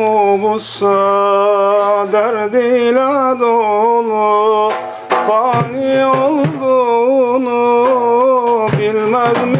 mu gussa derdiyle dolu Fani olduğunu bilmez mi?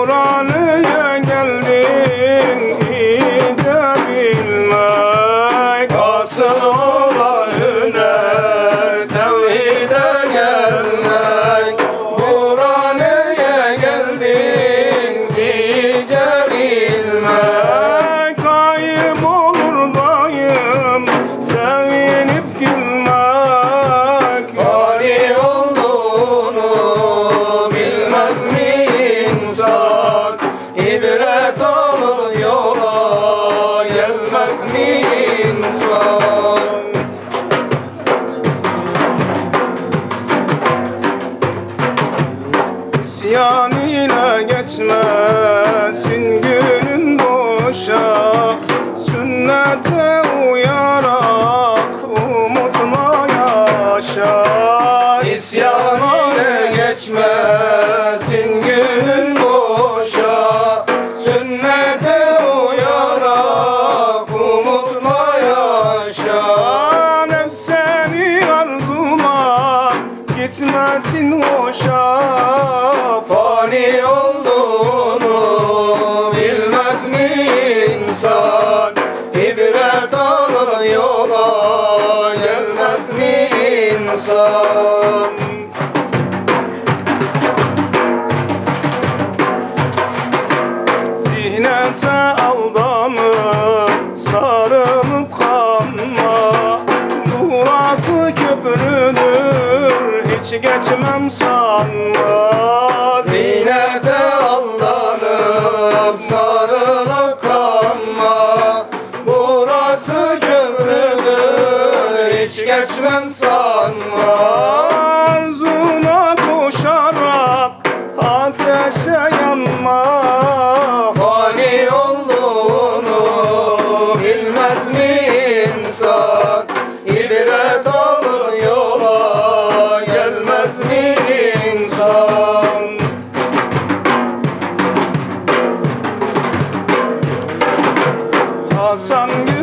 Hold on. insan ile geçmesin günün boşa. Sünnete uyarak umutla yaşa. olmuşa fani olduğunu bilmez mi insan? İbret alır yola gelmez mi insan? Zihnete aldanır sarılıp kanma Burası köprü hiç geçmem sanma Zinete aldanıp sarılıp kalma. Burası köprüdür hiç geçmem sanma Hasan Gül